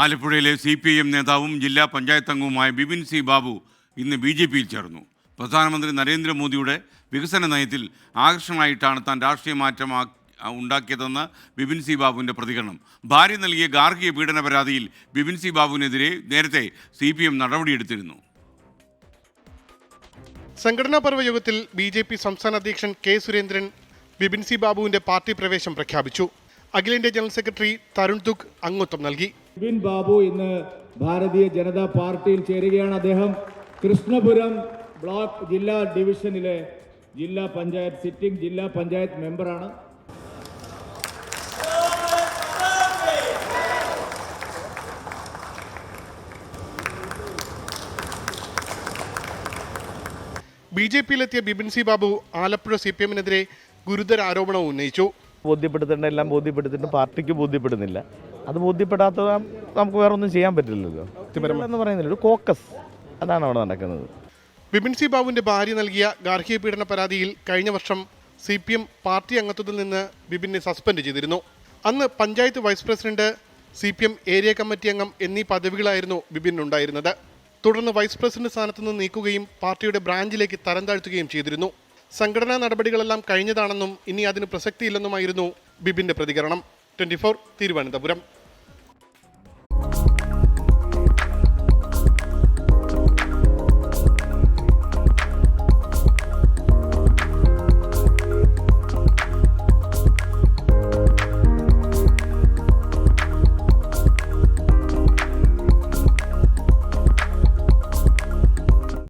ആലപ്പുഴയിലെ C P M നേതാവും ജില്ലാ പഞ്ചായത്ത് അംഗവുമായ ബിപിൻ സി ബാബു ഇന്ന് ബി ജെ പിയിൽ ചേർന്നു. പ്രധാനമന്ത്രി നരേന്ദ്രമോദിയുടെ വികസന നയത്തിൽ ആകർഷണമായിട്ടാണ് താൻ രാഷ്ട്രീയ മാറ്റം ഉണ്ടാക്കിയതെന്ന് ബിപിൻ സി ബാബുവിന്റെ പ്രതികരണം. ഭാര്യ നൽകിയ ഗാർഹിക പീഡന പരാതിയിൽ ബിപിൻ സി ബാബുവിനെതിരെ നേരത്തെ സി പി എം നടപടിയെടുത്തിരുന്നു. സംഘടനാ പർവ യോഗത്തിൽ ബി ജെ പി സംസ്ഥാന അധ്യക്ഷൻ കെ സുരേന്ദ്രൻ ബിപിൻ സി ബാബുവിന്റെ പാർട്ടി പ്രവേശം പ്രഖ്യാപിച്ചു. അഖിലേന്ത്യാ ജനറൽ സെക്രട്ടറി തരുൺ ദുഖ് അംഗത്വം നൽകി. ബിപിൻ ബാബു ഇന്ന് ഭാരതീയ ജനതാ പാർട്ടിയിൽ ചേരുകയാണ് അദ്ദേഹം. കൃഷ്ണപുരം ബ്ലോക്ക് ജില്ലാ ഡിവിഷനിലെ ജില്ലാ പഞ്ചായത്ത് സിറ്റിംഗ് ജില്ലാ പഞ്ചായത്ത് മെമ്പറാണ്. B J പിയിലെത്തിയ Bibin C Babu Alappuzha C P എമ്മിനെതിരെ ഗുരുതര ആരോപണവും ഉന്നയിച്ചു. ബോധ്യപ്പെടുത്തേണ്ട എല്ലാം ബോധ്യപ്പെടുത്തിയിട്ട് പാർട്ടിക്ക് ബോധ്യപ്പെടുന്നില്ല. അത് ബോധ്യപ്പെടാത്തത് നമുക്ക് വേറെ ഒന്നും ചെയ്യാൻ പറ്റില്ലല്ലോ. എന്ന് പറയുന്നില്ല ഒരു കോക്കസ്. അതാണ് അവിടെ നടക്കുന്നത്. ബിപിൻ സി ബാബുവിന്റെ ഭാര്യ നൽകിയ ഗാർഹിക പീഡന പരാതിയിൽ കഴിഞ്ഞ വർഷം സി പി എം പാർട്ടി അംഗത്വത്തിൽ നിന്ന് ബിപിനെ സസ്പെൻഡ് ചെയ്തിരുന്നു. അന്ന് panchayat vice president C P M area committee അംഗം എന്നീ പദവികളായിരുന്നു ബിപിനുണ്ടായിരുന്നത് തുടർന്ന് വൈസ് പ്രസിഡന്റ് സ്ഥാനത്ത് നിന്ന് നീക്കുകയും പാർട്ടിയുടെ ബ്രാഞ്ചിലേക്ക് തരം താഴ്ത്തുകയും ചെയ്തിരുന്നു. സംഘടനാ നടപടികളെല്ലാം കഴിഞ്ഞതാണെന്നും ഇനി അതിന് പ്രസക്തിയില്ലെന്നുമായിരുന്നു ബിബിന്റെ പ്രതികരണം. Twenty four Thiruvananthapuram.